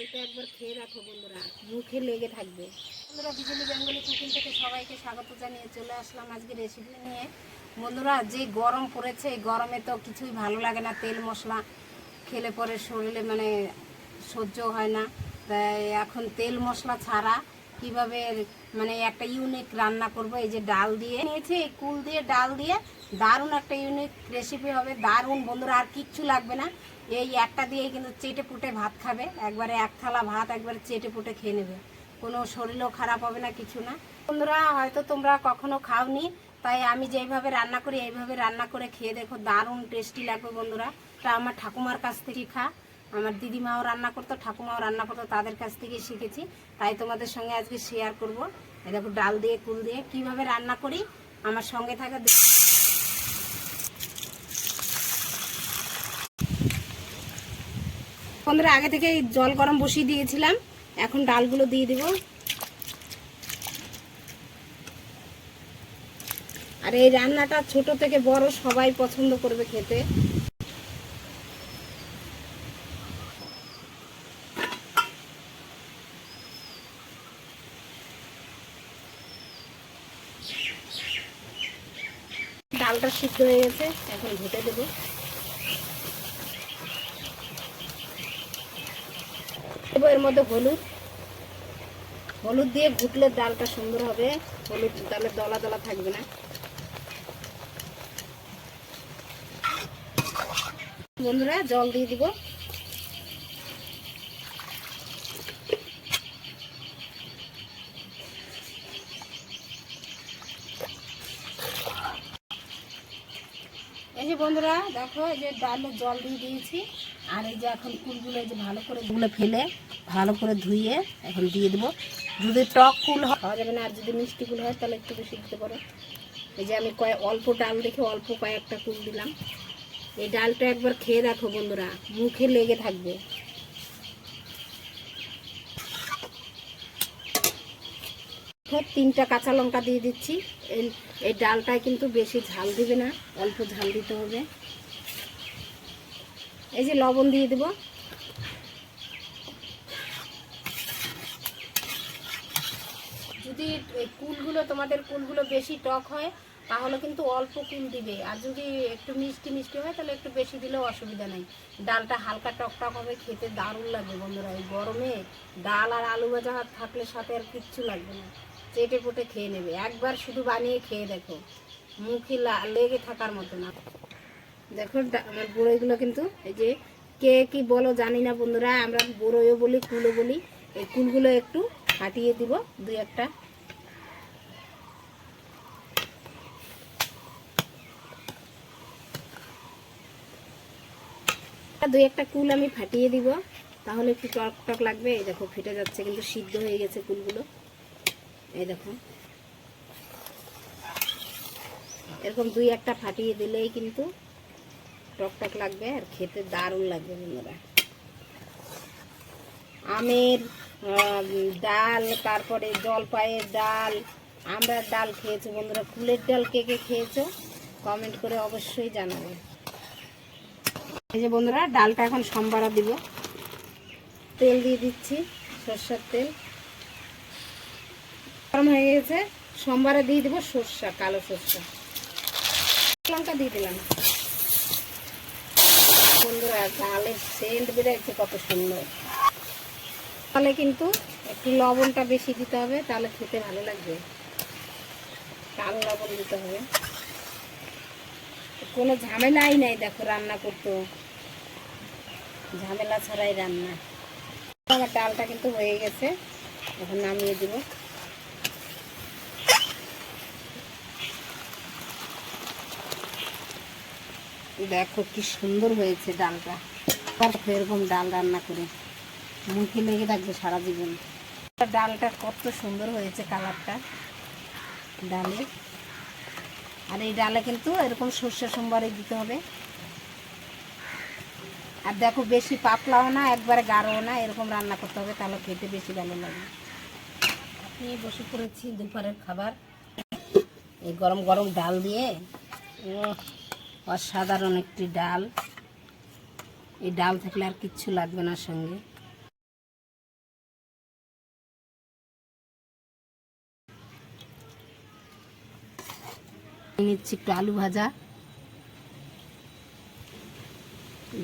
ডালটা একবার খেয়ে রাখো বন্ধুরা, মুখে লেগে থাকবে। বন্ধুরা বিজলি বেঙ্গলি কুকিং থেকে সবাইকে স্বাগত জানিয়ে চলে আসলাম আজকে রেসিপি নিয়ে। বন্ধুরা, যে গরম পড়েছে গরমে তো কিছুই ভালো লাগে না, তেল মশলা খেলে পরে শরীরে মানে সহ্য হয় না। তাই এখন তেল মশলা ছাড়া কীভাবে মানে একটা ইউনিক রান্না করব, এই যে ডাল দিয়ে নিয়েছি, এই কুল দিয়ে ডাল দিয়ে দারুণ একটা ইউনিক রেসিপি হবে, দারুণ। বন্ধুরা, আর কিচ্ছু লাগবে না। এই একটা দিয়ে কিন্তু চেটে পুটে ভাত খাবে। একবারে এক থালা ভাত একবারে চেটে পুটে খেয়ে নেবে। কোনো শরীরও খারাপ হবে না, কিছু না। বন্ধুরা, হয়তো তোমরা কখনো খাওনি, তাই আমি যেইভাবে রান্না করি, এইভাবে রান্না করে খেয়ে দেখো, দারুণ টেস্টি লাগবে বন্ধুরা। তা আমার ঠাকুমার কাছ থেকে খা। আমার দিদিমাও রান্না করতো, ঠাকুমাও রান্না করতো, তাদের কাছ থেকে শিখেছি। তাই তোমাদের সঙ্গে আজকে শেয়ার করব। দেখো, ডাল দিয়ে, কুল দিয়ে কীভাবে রান্না করি, আমার সঙ্গে থাকা বন্ধুরা, আগে থেকে জল গরম বসিয়ে দিয়েছিলাম। এখন ডালগুলো দিয়ে দিব। আর এই রান্নাটা ছোট থেকে বড় সবাই পছন্দ করবে খেতে। ডালটা সিদ্ধ হয়ে গেছে, এখন ঘুটে দেবো। এর মধ্যে হলুদ। হলুদ দিয়ে ঘুটলে ডালটা সুন্দর হবে। হলুদ ডালের দলা দলা থাকবে না। বন্ধুরা, জল দিয়ে দিব। বন্ধুরা, দেখো এই যে ডালে জল দিয়ে দিয়েছি। আর এই যে এখন কুলগুলো যে ভালো করে গুলো ফেলে, ভালো করে ধুয়ে এখন দিয়ে দেবো। যদি টক কুল খাওয়া যাবে না। আর যদি মিষ্টি কুল হয়, তাহলে একটু বেশি দিতে পারো। এই যে আমি কয়েক অল্প ডাল দেখে অল্প কয়েকটা কুল দিলাম। এই ডালটা একবার খেয়ে দেখো বন্ধুরা, মুখে লেগে থাকবে। এরপর তিনটা কাঁচা লঙ্কা দিয়ে দিচ্ছি। এই এই ডালটায় কিন্তু বেশি ঝাল দিবে না, অল্প ঝাল দিতে হবে। এই যে লবণ দিয়ে দেব। যদি কুলগুলো, তোমাদের কুলগুলো বেশি টক হয়, তাহলে কিন্তু অল্প কুল দিবে। আর যদি একটু মিষ্টি মিষ্টি হয়, তাহলে একটু বেশি দিলেও অসুবিধা নেই। ডালটা হালকা টক টক হবে, খেতে দারুণ লাগবে বন্ধুরা। এই গরমে ডাল আর আলু ভাজা থাকলে সাথে আর কিচ্ছু লাগবে না। চেটে পুটে খেয়ে নেবে। একবার শুধু বানিয়ে খেয়ে দেখো। মুখে লেগে থাকার মতো না। দেখো আমার বড়ইগুলো কিন্তু এই যে কে কি বলো জানি না বন্ধুরা, আমরা বড়ইও বলি কুলও বলি, এই কুলগুলো একটু ফাটিয়ে দিব দুই একটা। দুই একটা কুল আমি ফাটিয়ে দিব। তাহলে একটু টক টক লাগবে দেখো, ফেটে যাচ্ছে, কিন্তু সিদ্ধ হয়ে গেছে কুলগুলো। এই দেখুন। এরকম দুই একটা ফাটিয়ে দিলেই কিন্তু টক টক লাগবে আর খেতে দারুণ লাগবে বন্ধুরা। আমের ডাল, তারপরে জলপাইয়ের ডাল, আমরা ডাল খেয়েছো বন্ধুরা। ফুলের ডাল কে কে খেয়েছো? কমেন্ট করে অবশ্যই জানাবে। এই যে বন্ধুরা, ডালটা এখন সম্বারা দিব। তেল দিয়ে দিচ্ছি, সর্ষের তেল। গরম হয়ে গেছে। সোমবারে দিয়ে দেবো সর্ষা, কালো সর্ষা। লঙ্কা দিয়ে দিলাম। বন্ধুরা, ডালের সেন্ট বেরোচ্ছে, কত সুন্দর। তাহলে কিন্তু একটু লবণটা বেশি দিতে হবে, তাহলে খেতে ভালো লাগবে। কালো লবণ দিতে হবে। কোনো ঝামেলাই নাই, দেখো, রান্না করতো। ঝামেলা ছাড়াই রান্না। আমার ডালটা কিন্তু হয়ে গেছে। এখন নামিয়ে দিব। দেখো কি সুন্দর হয়েছে ডালটা। এরকম ডাল রান্না করে। মুখে লেগে থাকবে সারা জীবন। ডালটা কত সুন্দর হয়েছে কালারটা। ডালে। আর এই ডালে কিন্তু এরকম সর্ষে সোমবারে দিতে হবে। আর দেখো বেশি পাতলাও না, একবারে গাঢ়ও না, এরকম রান্না করতে হবে, তাহলে খেতে বেশি ভালো লাগে। আপনি বসে পড়েছি দুপুরের খাবার। এই গরম গরম ডাল দিয়ে। অসাধারণ একটি ডাল। এই ডাল থাকলে আর কিচ্ছু লাগবে না সঙ্গে। নিচ্ছি একটু আলু ভাজা।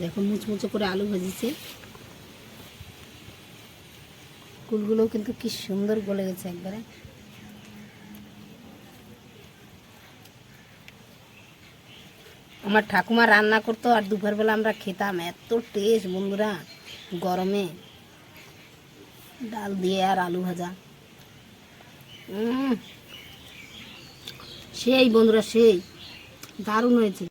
দেখো মুচমুচো করে আলু ভাজিছে। কুলগুলোও কিন্তু কি সুন্দর গলে গেছে একবারে। আমার ঠাকুমা রান্না করতো আর দুপুরবেলা আমরা খেতাম। এত টেস্ট বন্ধুরা, গরমে। ডাল দিয়ে আর আলু ভাজা। সেই বন্ধুরা, সেই। দারুণ হয়েছে।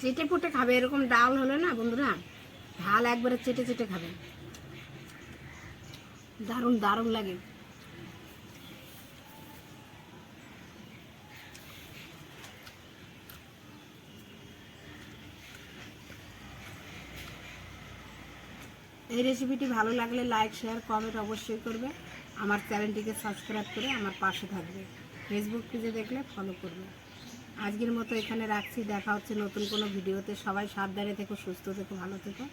চেটে পুটে খাবে, এরকম ডাল হলো না বন্ধুরা ঝাল একবারে চেটে চেটে খাবে। দারুণ দারুণ লাগে। এই রেসিপিটি ভালো লাগলে লাইক শেয়ার কমেন্ট অবশ্যই করবে। আমার চ্যানেলটিকে সাবস্ক্রাইব করে আমার পাশে থাকবে। ফেসবুক পেজে দেখলে ফলো করবে। আজকের মতো এখানে রাখছি। দেখা হচ্ছে নতুন কোনো ভিডিওতে সবাই সাবধানে থেকো, সুস্থ থেকো, ভালো থেকো।